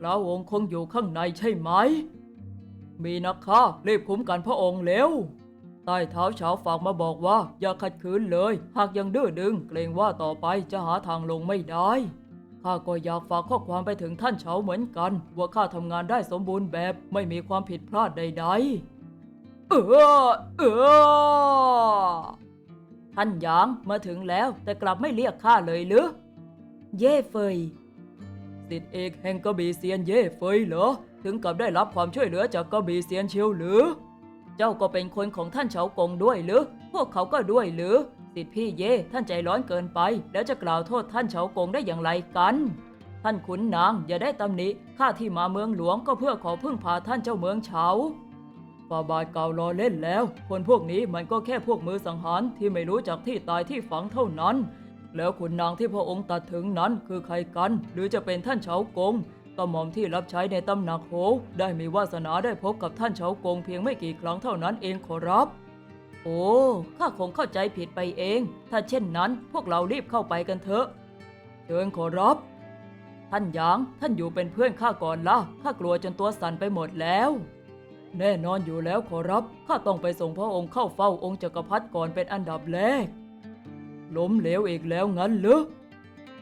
พระองค์คงอยู่ข้างในใช่ไหม มีนะคะรีบคุ้มกันพระองค์เร็วใต้เท้าเฉาฝากมาบอกว่า อย่าขัดขืนเลย หากยังดื้อดึง เกรงว่าต่อไปจะหาทางลงไม่ได้ข้าก็อยากฝากข้อความไปถึงท่านเฉาเหมือนกัน ว่าข้าทำงานได้สมบูรณ์แบบไม่มีความผิดพลาดใด ๆ เออเออท่านหยางมาถึงแล้วแต่กลับไม่เรียกข้าเลยหรือเย่เฟย สิทธิเอกแห่งกระบี่เซียนเย่เฟยเหรอ ถึงกับได้รับความช่วยเหลือจากกระบี่เซียนเชียวหรือ เจ้าก็เป็นคนของท่านเฉากงด้วยหรือ พวกเขาก็ด้วยหรือสิทธิพี่เย่ท่านใจร้อนเกินไป แล้วจะกล่าวโทษท่านเฉากงได้อย่างไรกัน ท่านขุนนางอย่าได้ตำหนิข้าที่มาเมืองหลวงก็เพื่อขอพึ่งพาท่านเจ้าเมืองเฉาฝ่าบาทเก่ารอเล่นแล้ว คนพวกนี้มันก็แค่พวกมือสังหารที่ไม่รู้จักที่ตายที่ฝังเท่านั้น แล้วขุนนางที่พระองค์ตัดถึงนั้นคือใครกัน หรือจะเป็นท่านเฉากงกระหม่อมที่รับใช้ในตำหนักโหได้มีวาสนาได้พบกับท่านเฉากงเพียงไม่กี่ครั้งเท่านั้นเองขอรับ โอ้ข้าคงเข้าใจผิดไปเอง ถ้าเช่นนั้นพวกเรารีบเข้าไปกันเถอะเชิญขอรับ ท่านหยาง ท่านอยู่เป็นเพื่อนข้าก่อนละข้ากลัวจนตัวสั่นไปหมดแล้ว แน่นอนอยู่แล้วขอรับข้าต้องไปส่งพระองค์เข้าเฝ้าองค์จักรพรรดิก่อนเป็นอันดับแรก ล้มเหลวอีกแล้วงั้นหรือ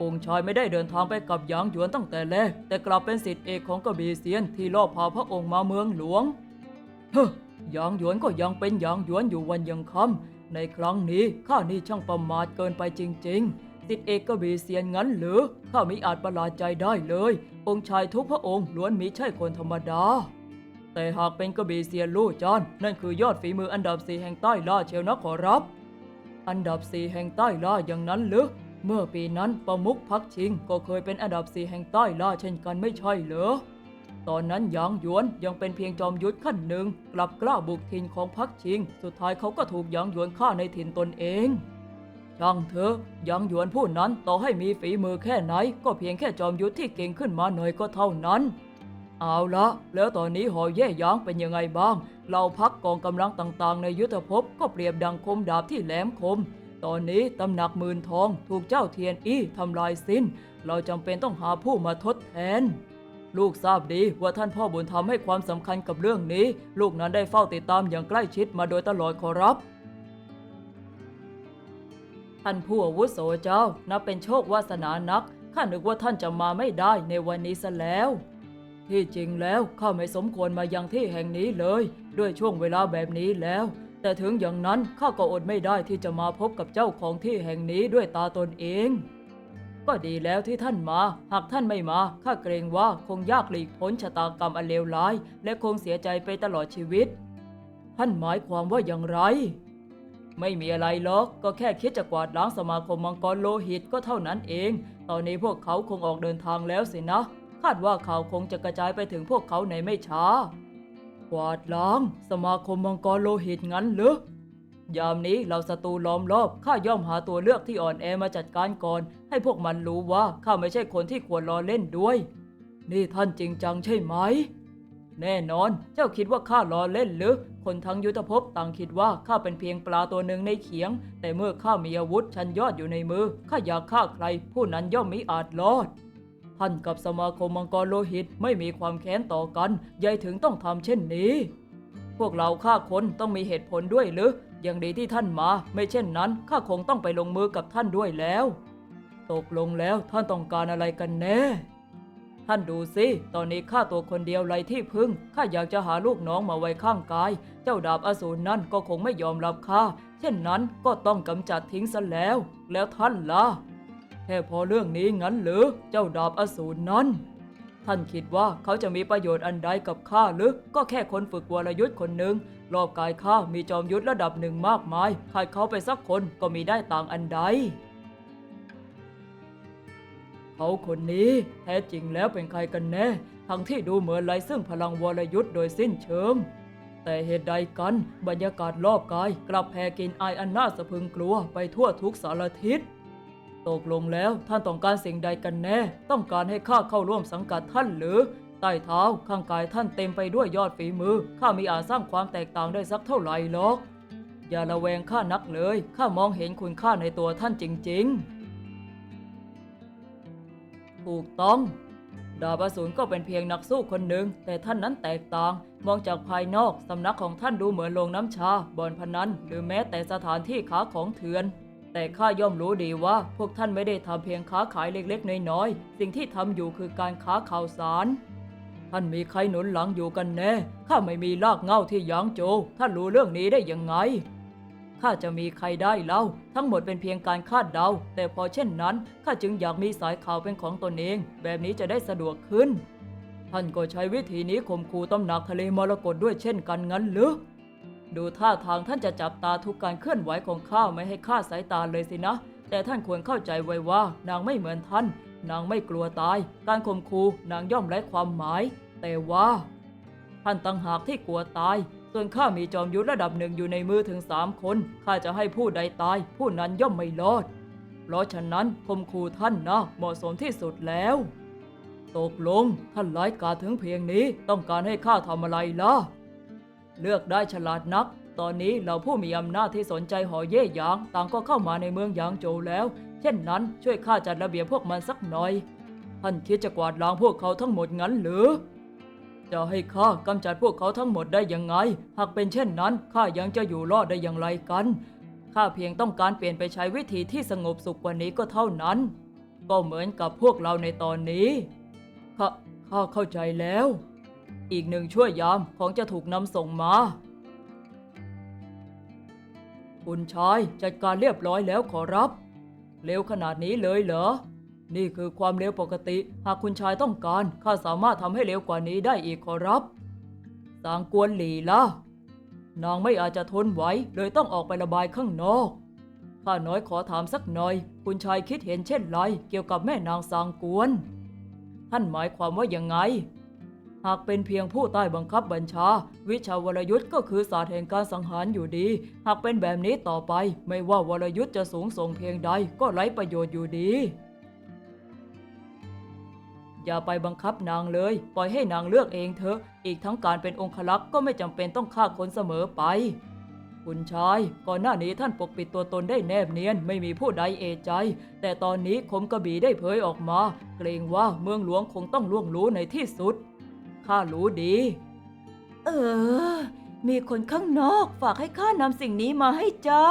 องค์ชายไม่ได้เดินทางไปกับหยางหยวนตั้งแต่แรกแต่กลับเป็นสิทธิเอกของกระบี่เซียนที่ล่อพาพระองค์มาเมืองหลวงเฮ้อหยางหยวนก็ยังเป็นหยางหยวนอยู่วันยังค่ำในครั้งนี้ข้านี่ช่างประมาทเกินไปจริง ๆ สิทธิเอกกระบี่เซียนงั้นหรือข้ามิอาจประหลาดใจได้เลย องค์ชายทุกพระองค์ล้วนมีใช่คนธรรมดา แต่หากเป็นกระบี่เซียนลู่จานนั่นคือยอดฝีมืออันดับสี่แห่งใต้ล่าเชียวนะขอรับ อันดับสี่แห่งใต้ล่าอย่างนั้นหรือเมื่อปีนั้นประมุขพักชิงก็เคยเป็นอันดับสี่แห่งใต้ล่าเช่นกันไม่ใช่เหรอตอนนั้นหยางหยวนยังเป็นเพียงจอมยุทธขั้นหนึ่ง กลับกล้าบุกถิ่นของพักชิง สุดท้ายเขาก็ถูกหยางหยวนฆ่าในถิ่นตนเองช่างเถอะหยางหยวนผู้นั้นต่อให้มีฝีมือแค่ไหน ก็เพียงแค่จอมยุทธที่เก่งขึ้นมาหน่อยก็เท่านั้น เอาละแล้วตอนนี้หอแย่ยางเป็นยังไงบ้างเราพักกองกำลังต่างๆ ในยุทธภพก็เปรียบดังคมดาบที่แหลมคม ตอนนี้ตำหนักหมื่นทองถูกเจ้าเทียนอี้ทำลายสิ้น เราจำเป็นต้องหาผู้มาทดแทน ลูกทราบดีว่าท่านพ่อบุญธรรมให้ความสำคัญกับเรื่องนี้ ลูกนั้นได้เฝ้าติดตามอย่างใกล้ชิดมาโดยตลอดขอรับท่านผู้อาวุโสเจ้านับเป็นโชควาสนานักข้านึกว่าท่านจะมาไม่ได้ในวันนี้ซะแล้ว ที่จริงแล้วข้าไม่สมควรมายังที่แห่งนี้เลย ด้วยช่วงเวลาแบบนี้แล้ว แต่ถึงอย่างนั้นข้าก็อดไม่ได้ที่จะมาพบกับเจ้าของที่แห่งนี้ด้วยตาตนเอง ก็ดีแล้วที่ท่านมา หากท่านไม่มาข้าเกรงว่าคงยากหลีกพ้นชะตากรรมอันเลวร้าย และคงเสียใจไปตลอดชีวิต ท่านหมายความว่าอย่างไร ไม่มีอะไรหรอกก็แค่คิดจะกวาดล้างสมาคมมังกรโลหิตก็เท่านั้นเอง ตอนนี้พวกเขาคงออกเดินทางแล้วสินะ ดว่าข่าวคงจะกระจายไปถึงพวกเขาในไม่ช้ากวาดล้าง สมาคมมังกรโลหิตงั้นหรือยามนี้เราศัตรูล้อมรอบข้าย่อมหาตัวเลือกที่อ่อนแอมาจัดการก่อน ให้พวกมันรู้ว่าข้าไม่ใช่คนที่ควรรอเล่นด้วย นี่ท่านจริงจังใช่ไหม แน่นอน เจ้าคิดว่าข้าล้อเล่นหรือ คนทั้งยุทธภพต่างคิดว่าข้าเป็นเพียงปลาตัวหนึ่งในเขียง แต่เมื่อข้ามีอาวุธชั้นยอดอยู่ในมือข้าอยากฆ่าใคร ผู้นั้นย่อมมิอาจรอด ท่านกับสมาคมมังกรโลหิตไม่มีความแค้นต่อกันยายถึงต้องทำเช่นนี้ พวกเราฆ่าคนต้องมีเหตุผลด้วยหรืออย่างดีที่ท่านมา ไม่เช่นนั้นข้าคงต้องไปลงมือกับท่านด้วยแล้ว ตกลงแล้วท่านต้องการอะไรกันแน่ ท่านดูสิ ตอนนี้ข้าตัวคนเดียวไรที่พึ่งข้าอยากจะหาลูกน้องมาไว้ข้างกาย เจ้าดาบอสูรนั่นก็คงไม่ยอมรับข้า เช่นนั้นก็ต้องกำจัดทิ้งซะแล้ว แล้วท่านล่ะ แค่พอเรื่องนี้งั้นหรือเจ้าดาบอสูรนั้น ท่านคิดว่าเขาจะมีประโยชน์อันใดกับข้าหรือก็แค่คนฝึกวรยุทธ์คนหนึ่งรอบกายข้ามีจอมยุทธระดับหนึ่งมากมายใครเขาไปสักคนก็มีได้ต่างอันใดเขาคนนี้แท้จริงแล้วเป็นใครกันแน่ ทั้งที่ดูเหมือนไรซึ่งพลังวรยุทธ์โดยสิ้นเชิง แต่เหตุใดกันบรรยากาศรอบกาย กลับแผ่กินไออันน่าสะพึงกลัวไปทั่วทุกสารทิศ ตกลงแล้วท่านต้องการสิ่งใดกันแน่ ต้องการให้ข้าเข้าร่วมสังกัดท่านหรือ ใต้เท้าข้างกายท่านเต็มไปด้วยยอดฝีมือ ข้ามีอาจสร้างความแตกต่างได้สักเท่าไหร่หรอก อย่าละแวงข้านักเลย ข้ามองเห็นคุณค่าในตัวท่านจริงๆ ถูกต้อง ดาบอสูรก็เป็นเพียงนักสู้คนหนึ่ง แต่ท่านนั้นแตกต่าง มองจากภายนอก สำนักของท่านดูเหมือนโรงน้ำชา บ่อนพนัน หรือแม้แต่สถานที่ค้าของเถื่อน แต่ข้าย่อมรู้ดีว่า พวกท่านไม่ได้ทำเพียงค้าขายเล็กๆ น้อยๆ สิ่งที่ทำอยู่คือการค้าข่าวสาร ท่านมีใครหนุนหลังอยู่กันแน่ ข้าไม่มีลากเง้าที่ยางโจ ท่านรู้เรื่องนี้ได้ยังไง ข้าจะมีใครได้เล่า ทั้งหมดเป็นเพียงการคาดเดา แต่พอเช่นนั้นข้าจึงอยากมีสายข่าวเป็นของตนเอง แบบนี้จะได้สะดวกขึ้น ท่านก็ใช้วิธีนี้ข่มขู่ตำหนักทะเลมรกตด้วยเช่นกันงั้นหรือ ดูท่าทางท่านจะจับตาทุกการเคลื่อนไหวของข้าไม่ให้ข้าสายตาเลยสินะ แต่ท่านควรเข้าใจไว้ว่านางไม่เหมือนท่าน นางไม่กลัวตาย การข่มขู่นางย่อมไร้ความหมาย แต่ว่า ท่านตั้งหากที่กลัวตาย ส่วนข้ามีจอมยุทธระดับหนึ่งอยู่ในมือถึงสามคนข้าจะให้ผู้ใดตาย ผู้นั้นย่อมไม่รอด เพราะฉะนั้นข่มขู่ท่านนะเหมาะสมที่สุดแล้ว ตกลงท่านร้ายกาถึงเพียงนี้ต้องการให้ข้าทำอะไรล่ะ เลือกได้ฉลาดนัก ตอนนี้เราผู้มีอำนาจที่สนใจหอเย่หยาง ต่างก็เข้ามาในเมืองหยางโจวแล้ว เช่นนั้นช่วยข้าจัดระเบียบพวกมันสักหน่อย ท่านคิดจะกวาดล้างพวกเขาทั้งหมดงั้นหรือ จะให้ข้ากำจัดพวกเขาทั้งหมดได้ยังไง หากเป็นเช่นนั้นข้ายังจะอยู่รอดได้อย่างไรกันข้าเพียงต้องการเปลี่ยนไปใช้วิธีที่สงบสุขกว่านี้ก็เท่านั้น ก็เหมือนกับพวกเราในตอนนี้ข้าข้าเข้าใจแล้ว อีกหนึ่งช่วยยามของจะถูกนำส่งมา คุณชายจัดการเรียบร้อยแล้วขอรับ เร็วขนาดนี้เลยเหรอ นี่คือความเร็วปกติ หากคุณชายต้องการ ข้าสามารถทำให้เร็วกว่านี้ได้อีกขอรับสางกวนหลีละนางไม่อาจจะทนไหวเลยต้องออกไประบายข้างนอก ข้าน้อยขอถามสักหน่อย คุณชายคิดเห็นเช่นไรเกี่ยวกับแม่นางสางกวน ท่านหมายความว่ายังไง หากเป็นเพียงผู้ใต้บังคับบัญชา วิชาวรยุทธ์ก็คือศาสตร์แห่งการสังหารอยู่ดี หากเป็นแบบนี้ต่อไป ไม่ว่าวรยุทธ์จะสูงส่งเพียงใดก็ไร้ประโยชน์อยู่ดี อย่าไปบังคับนางเลย ปล่อยให้นางเลือกเองเถอะ อีกทั้งการเป็นองคลักษ์ก็ไม่จำเป็นต้องฆ่าคนเสมอไปคุณชาย ก่อนหน้านี้ท่านปกปิดตัวตนได้แนบเนียนไม่มีผู้ใดเอะใจ แต่ตอนนี้คมกระบี่ได้เผยออกมา เกรงว่าเมืองหลวงคงต้องล่วงรู้ในที่สุด ข้ารู้ดี เออ มีคนข้างนอกฝากให้ข้านำสิ่งนี้มาให้เจ้า